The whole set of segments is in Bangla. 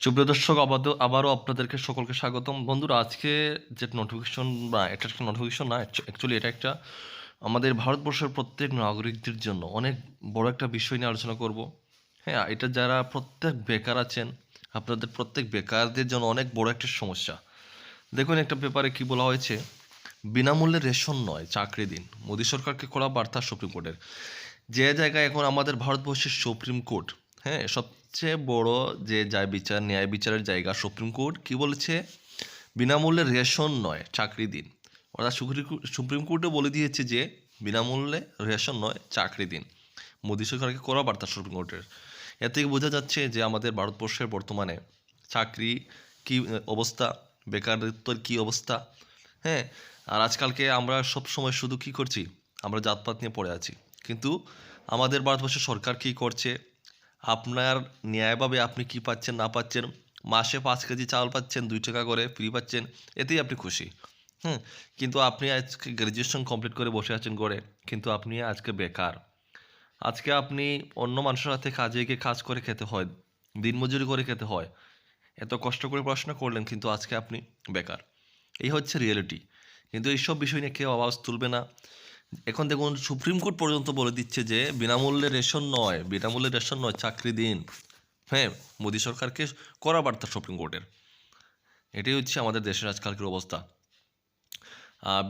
সুপ্রিয় দর্শক আবারও আবারও আপনাদেরকে সকলকে স্বাগতম। বন্ধুরা, আজকে যে নোটিফিকেশন বা এটা একটা নোটিফিকেশন না অ্যাকচুয়ালি এটা একটা আমাদের ভারতবর্ষের প্রত্যেক নাগরিকদের জন্য অনেক বড় একটা বিষয় নিয়ে আলোচনা করব। হ্যাঁ এটা যারা প্রত্যেক বেকার আছেন, আপনাদের প্রত্যেক বেকারদের জন্য অনেক বড় একটা সমস্যা। দেখুন একটা পেপারে কি বলা হয়েছে, বিনামূল্যে রেশন নয়, চাকরি দিন। মোদী সরকারকে করা বার্তা সুপ্রিম কোর্টের। যে জায়গায় এখন আমাদের ভারতবর্ষের সুপ্রিম কোর্ট হ্যাঁ সবচেয়ে বড় যে যায় বিচার, ন্যায় বিচারের জায়গা সুপ্রিম কোর্ট কি বলেছে? বিনামূল্যে রেশন নয়, চাকরি দিন। অর্থাৎ সুপ্রিম- কোর্টে বলে দিয়েছে যে, বিনামূল্যে রেশন নয়, চাকরি দিন। মোদী সরকারকে করা বার্তা সুপ্রিম কোর্টের। এ থেকে বোঝা যাচ্ছে যে, আমাদের ভারতবর্ষের বর্তমানে চাকরি কি অবস্থা, বেকারত্বের কি অবস্থা হ্যাঁ? আর আজকালকে আমরা সব সময় শুধু কি করছি? আমরা জাতপাত নিয়ে পড়ে আছি। কিন্তু আমাদের ভারতবর্ষের সরকার কি করছে? আপনার ন্যায়ভাবে আপনি কি পাচ্ছেন, না পাচ্ছেন, মাসে পাঁচ কেজি চাল পাচ্ছেন, দুই টাকা করে ফ্রি পাচ্ছেন, এতেই আপনি খুশি। হুম, কিন্তু আপনি আজকে গ্র্যাজুয়েশন কমপ্লিট করে বসে আছেন করে কিন্তু আপনি আজকে বেকার। আজকে আপনি অন্য মানুষের হাতে কাজে গিয়ে কাজ করে খেতে হয়, দিনমজুরি করে খেতে হয়। এত কষ্ট করে পড়াশোনা করলেন, কিন্তু আজকে আপনি বেকার। এই হচ্ছে রিয়েলিটি কিন্তু এইসব বিষয় নিয়ে কেউ আওয়াজ তুলবে না। এখন দেখুন, সুপ্রিম কোর্ট পর্যন্ত বলে দিচ্ছে যে বিনামূল্যে রেশন নয়, বিনামূল্যে রেশন নয়, চাকরি দিন। হ্যাঁ মোদী সরকারকে করা বার্তা সুপ্রিম কোর্টের। এটাই হচ্ছে আমাদের দেশের আজকালকের অবস্থা।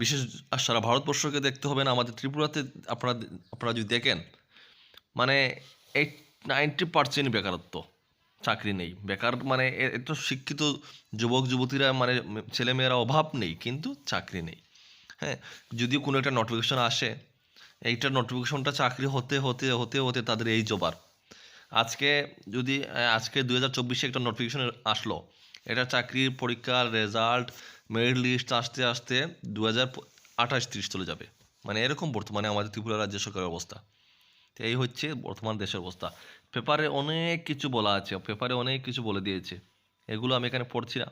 বিশেষ সারা ভারতবর্ষকে দেখতে হবে না, আমাদের ত্রিপুরাতে আপনারা আপনারা যদি দেখেন মানে এইট, নাইনটি পার্সেন্ট বেকারত্ব, চাকরি নেই। বেকার মানে এত শিক্ষিত যুবক, যুবতীরা মানে ছেলেমেয়েরা অভাব নেই, কিন্তু চাকরি নেই। হ্যাঁ যদি কোনো একটা নোটিফিকেশন আসে, এইটা নোটিফিকেশনটা চাকরি হতে হতে হতে হতে তাদের এই জবার আজকে যদি আজকে দু হাজার চব্বিশে একটা নোটিফিকেশন আসলো, এটা চাকরির পরীক্ষার রেজাল্ট মেরিট লিস্ট আসতে আসতে দু হাজার আঠাশ তিরিশ চলে যাবে। মানে এরকম বর্তমানে আমাদের ত্রিপুরা রাজ্য সরকারের অবস্থা। তো এই হচ্ছে বর্তমান দেশের অবস্থা। পেপারে অনেক কিছু বলা আছে, পেপারে অনেক কিছু বলে দিয়েছে। এগুলো আমি এখানে পড়ছি না।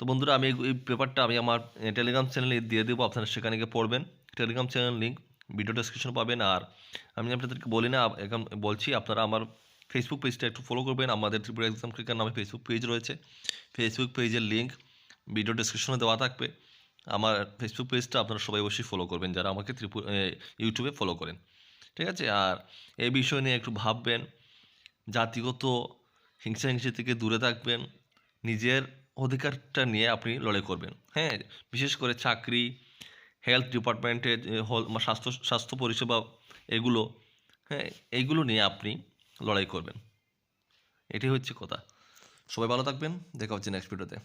তো বন্ধুরা, আমি এই- পেপারটা আমি আমার টেলিগ্রাম চ্যানেলে দিয়ে দেবো, আপনারা সেখানে গিয়ে পড়বেন। Telegram channel link video description পাবেন। আর আমি আপনাদেরকে বলি না এখন বলছি, আপনারা আমার ফেসবুক পেজটা একটু ফলো করবেন। আমাদের ত্রিপুরা এক্সাম ক্রিকার নামে ফেসবুক পেজ রয়েছে। ফেসবুক পেজের লিঙ্ক ভিডিও ডেসক্রিপশনে দেওয়া থাকবে। আমার ফেসবুক পেজটা আপনারা সবাই অবশ্যই ফলো করবেন, যারা আমাকে ত্রিপুরা ইউটিউবে ফলো করেন। ঠিক আছে? আর এই বিষয় নিয়ে একটু ভাববেন। জাতিগত হিংসা হিংসি থেকে দূরে থাকবেন। নিজের অধিকারটা নিয়ে আপনি লড়াই করবেন। হ্যাঁ বিশেষ করে চাকরি হেলথ ডিপার্টমেন্টের হল স্বাস্থ্য স্বাস্থ্য পরিষেবা এগুলো হ্যাঁ এইগুলো নিয়ে আপনি লড়াই করবেন। এটি হচ্ছে কথা। সবাই ভালো থাকবেন। দেখা হচ্ছে নেক্সট ভিডিওতে